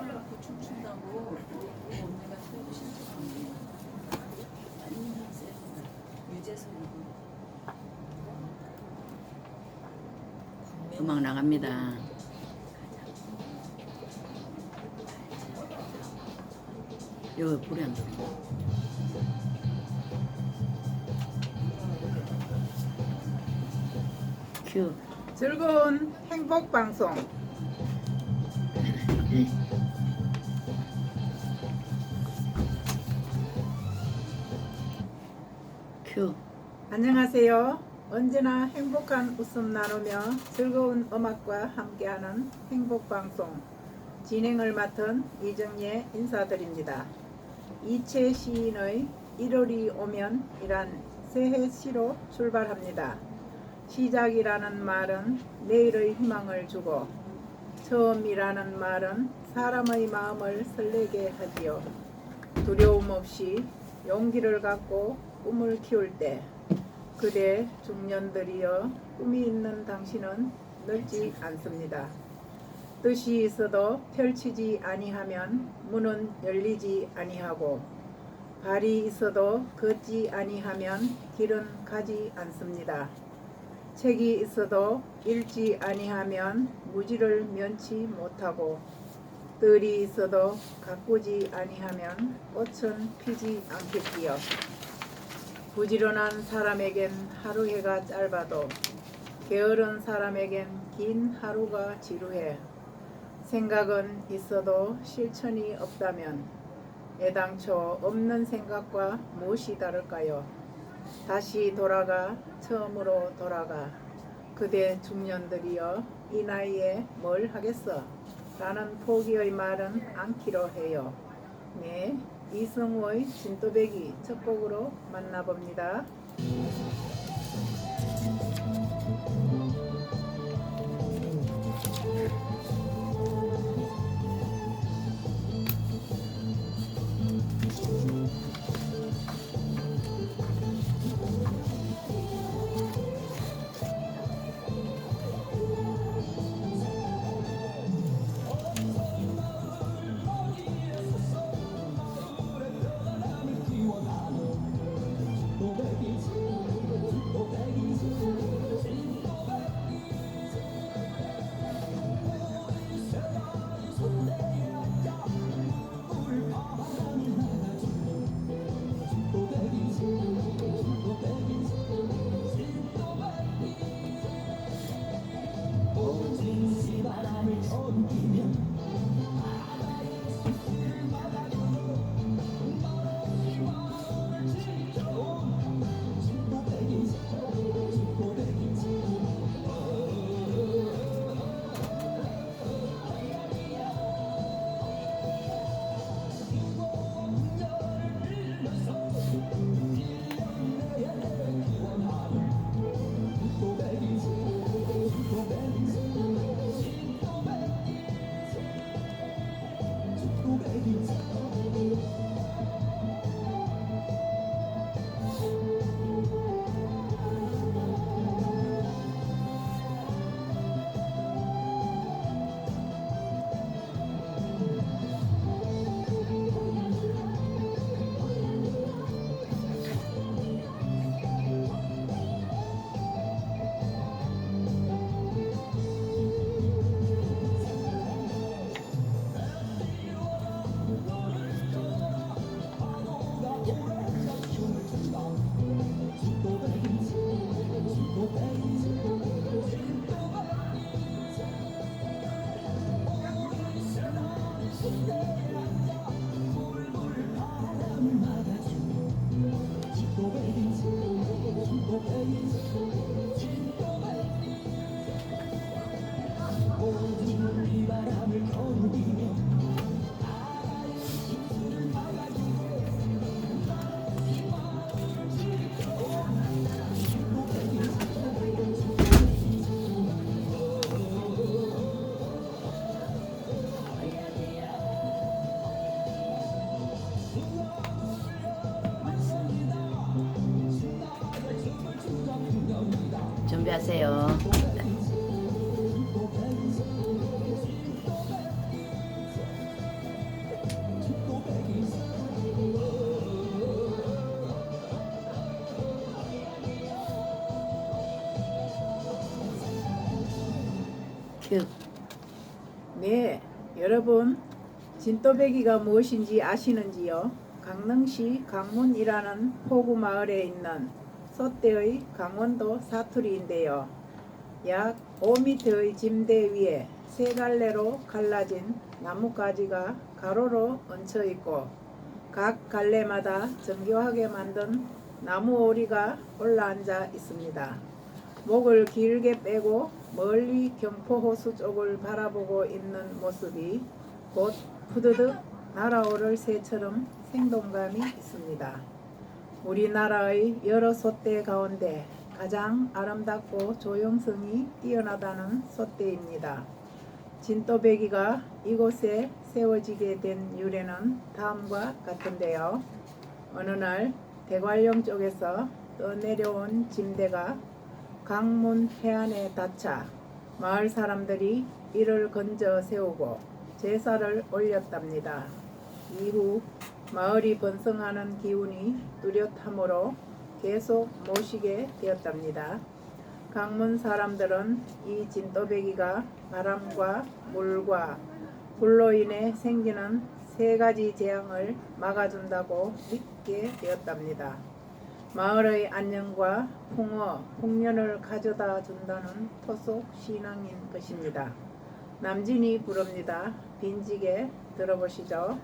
풀려갖고 춤춘다고 언니가 틀고 신청한 완전 세 유재석이고 음악 나갑니다. 여기 불이 안 들어. 큐. 즐거운 행복 방송 안녕하세요. 언제나 행복한 웃음 나누며 즐거운 음악과 함께하는 행복 방송 진행을 맡은 이정예 인사드립니다. 이채 시인의 1월이 오면 이란 새해 시로 출발합니다. 시작이라는 말은 내일의 희망을 주고 처음이라는 말은 사람의 마음을 설레게 하지요. 두려움 없이 용기를 갖고 꿈을 키울 때 그대 중년들이여 꿈이 있는 당신은 늙지 않습니다. 뜻이 있어도 펼치지 아니하면 문은 열리지 아니하고 발이 있어도 걷지 아니하면 길은 가지 않습니다. 책이 있어도 읽지 아니하면 무지를 면치 못하고 뜰이 있어도 가꾸지 아니하면 꽃은 피지 않겠지요. 부지런한 사람에겐 하루 해가 짧아도 게으른 사람에겐 긴 하루가 지루해. 생각은 있어도 실천이 없다면 애당초 없는 생각과 무엇이 다를까요? 다시 돌아가 처음으로 돌아가 그대 중년들이여 이 나이에 뭘 하겠어? 라는 포기의 말은 않기로 해요. 네, 이승우의 진또배기 첫 곡으로 만나봅니다. 안녕하세요. 네, 여러분 진또배기가 무엇인지 아시는지요? 강릉시 강문이라는 호구 마을에 있는 소떼의 강원도 사투리인데요. 약 5m의 짐대 위에 세 갈래로 갈라진 나뭇가지가 가로로 얹혀 있고 각 갈래마다 정교하게 만든 나무 오리가 올라앉아 있습니다. 목을 길게 빼고 멀리 경포호수 쪽을 바라보고 있는 모습이 곧 푸드득 날아오를 새처럼 생동감이 있습니다. 우리나라의 여러 소떼 가운데 가장 아름답고 조형성이 뛰어나다는 소떼입니다. 진또배기가 이곳에 세워지게 된 유래는 다음과 같은데요. 어느 날 대관령 쪽에서 떠내려온 짐대가 강문 해안에 닿자 마을 사람들이 이를 건져 세우고 제사를 올렸답니다. 이후 마을이 번성하는 기운이 뚜렷함으로 계속 모시게 되었답니다. 강문 사람들은 이 진또배기가 바람과 물과 불로 인해 생기는 세 가지 재앙을 막아준다고 믿게 되었답니다. 마을의 안녕과 풍어, 풍년을 가져다 준다는 토속 신앙인 것입니다. 남진이 부릅니다. 빈지게 들어보시죠.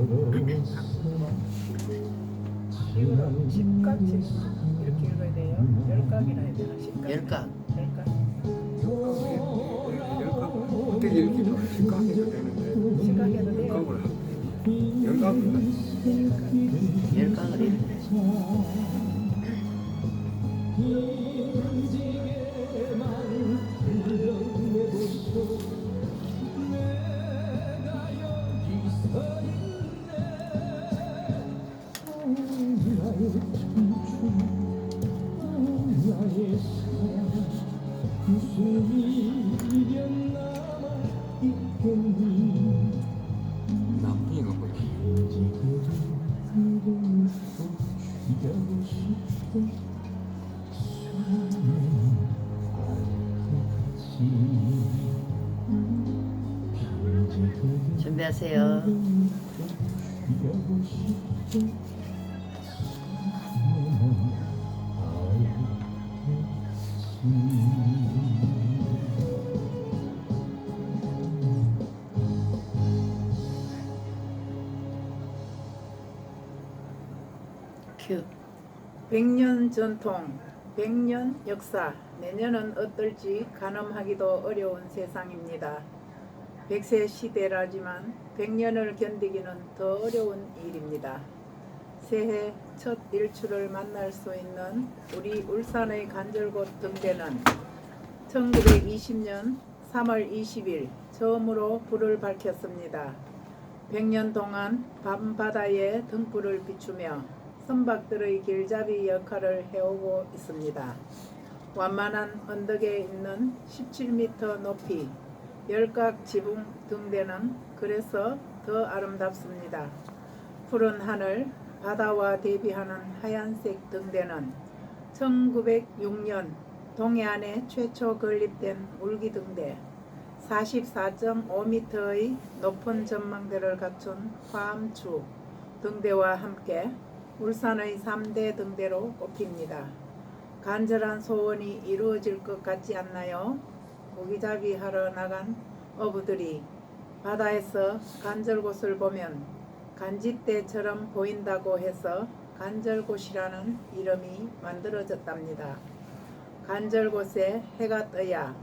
이거 지난 십각 날의 집 이렇게 읽어야 돼요? 열각이라 해야 되나? 십각. 열각. 열각. 어떻게 이렇게 생각해도 되는데 십각해도 돼요. 그걸 영감을 열각을 해. 무 준비하세요. 큐. 100년 전통, 100년 역사, 내년은 어떨지 가늠하기도 어려운 세상입니다. 100세 시대라지만 100년을 견디기는 더 어려운 일입니다. 새해 첫 일출을 만날 수 있는 우리 울산의 간절곶 등대는 1920년 3월 20일 처음으로 불을 밝혔습니다. 100년 동안 밤바다에 등불을 비추며 선박들의 길잡이 역할을 해오고 있습니다. 완만한 언덕에 있는 17m 높이 열각 지붕 등대는 그래서 더 아름답습니다. 푸른 하늘, 바다와 대비하는 하얀색 등대는 1906년 동해안에 최초 건립된 물기 등대 44.5m의 높은 전망대를 갖춘 화암추 등대와 함께 울산의 3대 등대로 꼽힙니다. 간절한 소원이 이루어질 것 같지 않나요? 고기잡이 하러 나간 어부들이 바다에서 간절곶을 보면 간짓대처럼 보인다고 해서 간절곶이라는 이름이 만들어졌답니다. 간절곶에 해가 떠야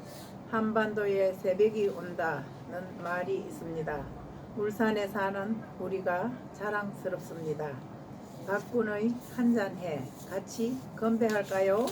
한반도에 새벽이 온다는 말이 있습니다. 울산에 사는 우리가 자랑스럽습니다. 박군의 한잔해 같이 건배할까요?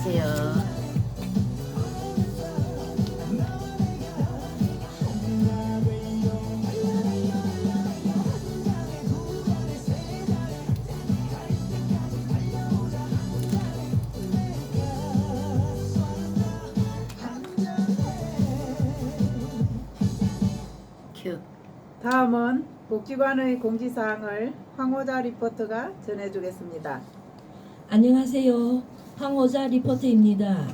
가세요. 다음은 복지관의 공지사항을 황호자 리포터가 전해주겠습니다. 안녕하세요. 황호자 리포터입니다.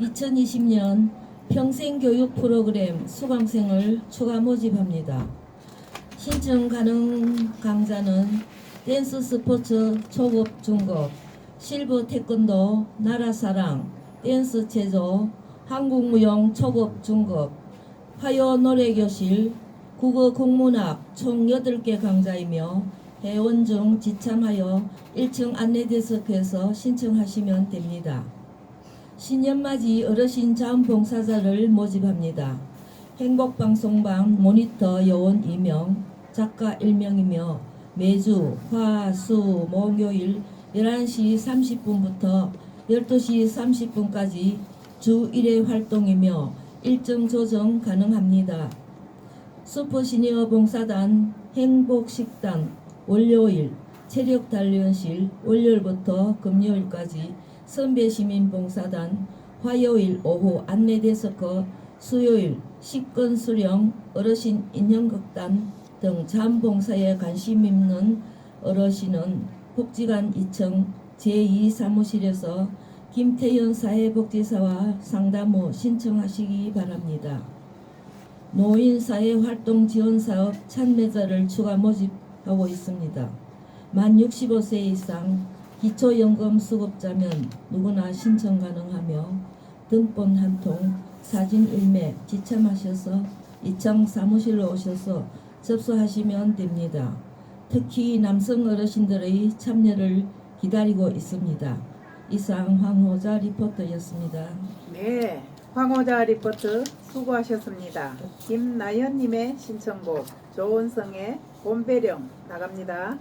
2020년 평생교육 프로그램 수강생을 추가 모집합니다. 신청 가능 강좌는 댄스 스포츠 초급 중급, 실버 태권도, 나라사랑, 댄스 체조, 한국무용 초급 중급, 화요 노래교실, 국어 국문학 총 8개 강좌이며 회원 중 지참하여 1층 안내데스크에서 신청하시면 됩니다. 신년맞이 어르신 자원봉사자를 모집합니다. 행복방송방 모니터 요원 2명, 작가 1명이며 매주 화, 수, 목요일 11시 30분부터 12시 30분까지 주 1회 활동이며 일정 조정 가능합니다. 슈퍼시니어 봉사단 행복식단 월요일 체력 단련실 월요일부터 금요일까지 선배 시민봉사단 화요일 오후 안내데스크 수요일 식권 수령 어르신 인형극단 등 잠봉사에 관심 있는 어르신은 복지관 2층 제2사무실에서 김태현 사회복지사와 상담 후 신청하시기 바랍니다. 노인사회활동지원사업 참여자를 추가 모집 하고 있습니다. 만 65세 이상 기초연금 수급자면 누구나 신청 가능하며 등본 한 통, 사진 일매 지참하셔서 이청 사무실로 오셔서 접수하시면 됩니다. 특히 남성 어르신들의 참여를 기다리고 있습니다. 이상 황호자 리포터였습니다. 네, 황호자 리포터 수고하셨습니다. 김나연님의 신청곡 조은성의 곰배령 나갑니다.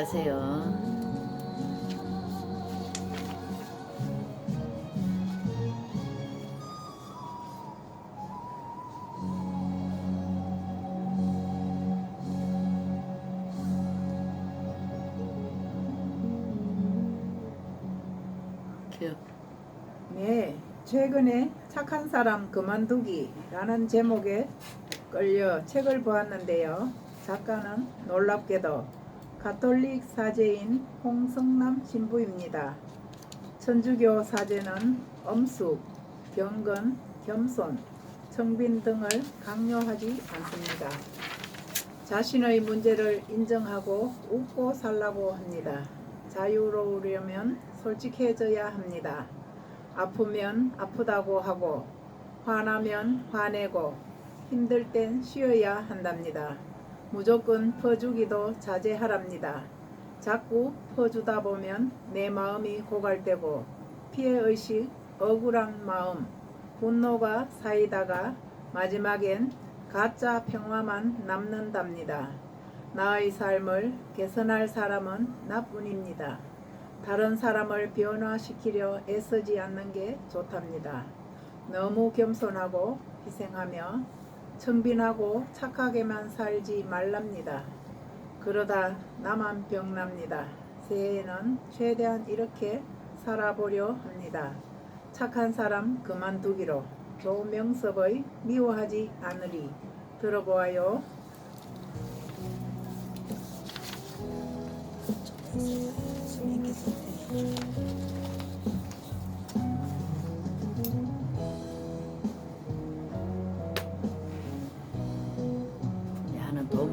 하세요. 큐. 네, 최근에 착한 사람 그만두기라는 제목에 끌려 책을 보았는데요. 작가는 놀랍게도 가톨릭 사제인 홍성남 신부입니다. 천주교 사제는 엄숙, 경건, 겸손, 청빈 등을 강요하지 않습니다. 자신의 문제를 인정하고 웃고 살라고 합니다. 자유로우려면 솔직해져야 합니다. 아프면 아프다고 하고 화나면 화내고 힘들 땐 쉬어야 한답니다. 무조건 퍼주기도 자제하랍니다. 자꾸 퍼주다 보면 내 마음이 고갈되고 피해의식, 억울한 마음, 분노가 쌓이다가 마지막엔 가짜 평화만 남는답니다. 나의 삶을 개선할 사람은 나뿐입니다. 다른 사람을 변화시키려 애쓰지 않는 게 좋답니다. 너무 겸손하고 희생하며 청빈하고 착하게만 살지 말랍니다. 그러다 나만 병납니다. 새해에는 최대한 이렇게 살아보려 합니다. 착한 사람 그만두기로 조명섭의 미워하지 않으리 들어보아요. 야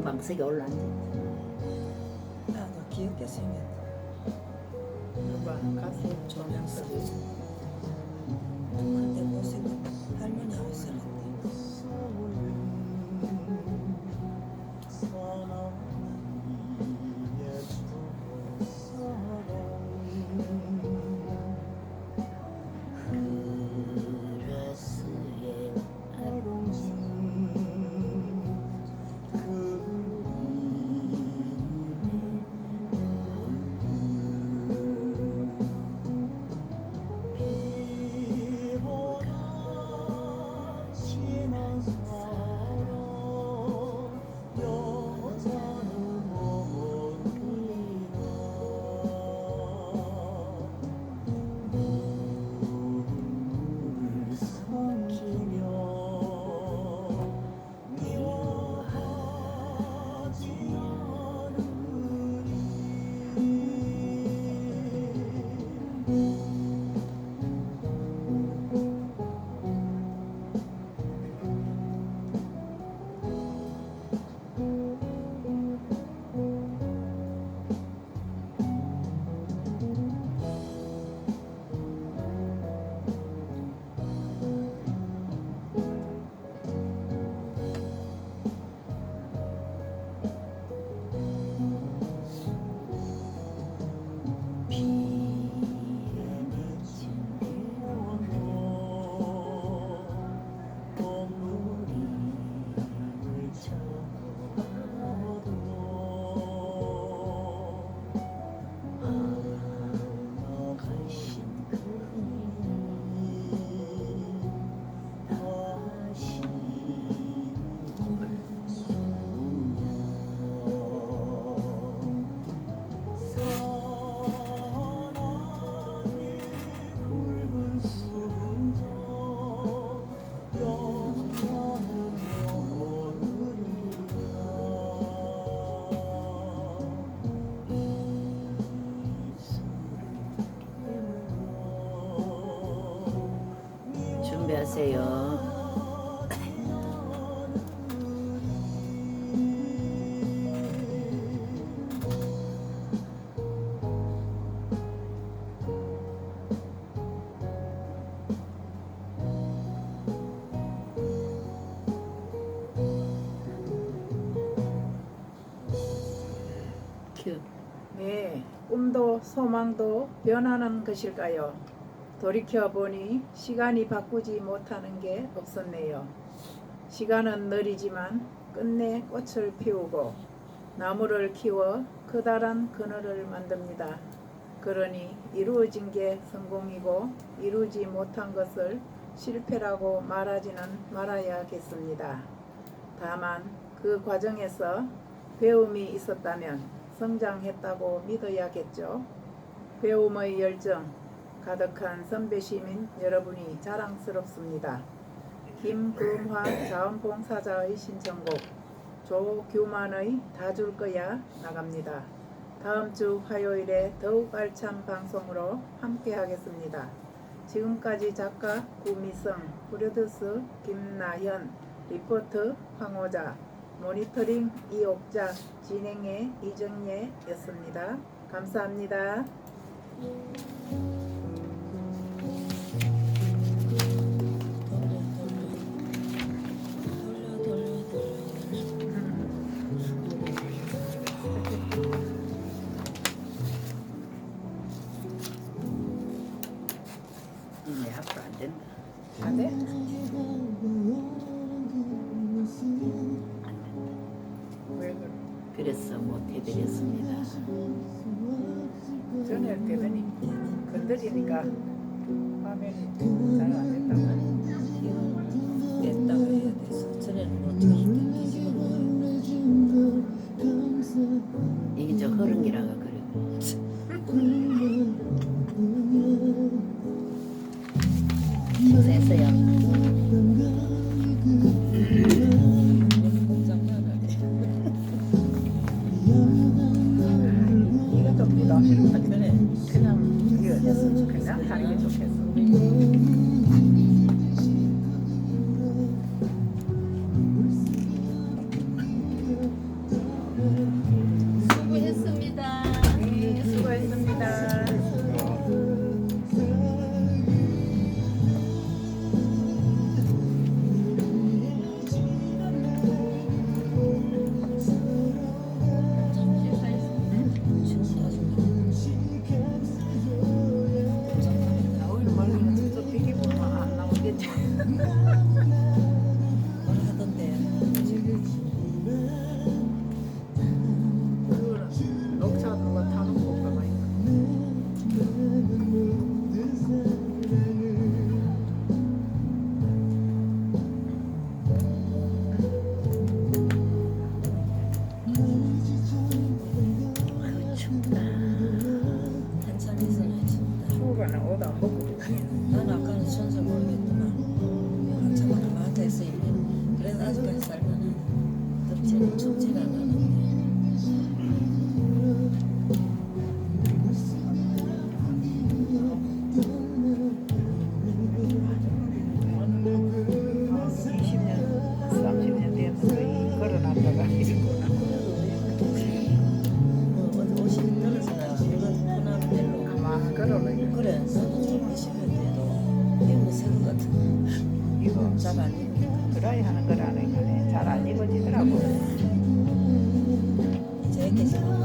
방석에 올라앉아. 나도 귀엽게 생겼다. 누가 가수 조명섭 근데 못생긴 할머니하고 있었 큐. 네, 꿈도 소망도 변하는 것일까요? 돌이켜보니 시간이 바꾸지 못하는 게 없었네요. 시간은 느리지만 끝내 꽃을 피우고 나무를 키워 커다란 그늘을 만듭니다. 그러니 이루어진 게 성공이고 이루지 못한 것을 실패라고 말하지는 말아야겠습니다. 다만 그 과정에서 배움이 있었다면 성장했다고 믿어야겠죠. 배움의 열정 가득한 선배 시민 여러분이 자랑스럽습니다. 김금화 자원봉사자의 신청곡 조규만의 다 줄 거야 나갑니다. 다음 주 화요일에 더욱 알찬 방송으로 함께 하겠습니다. 지금까지 작가 구미성, 프로듀스 김나현, 리포트 황호자, 모니터링 이옥자, 진행의 이정예였습니다. 감사합니다. 돌 식 Gracias.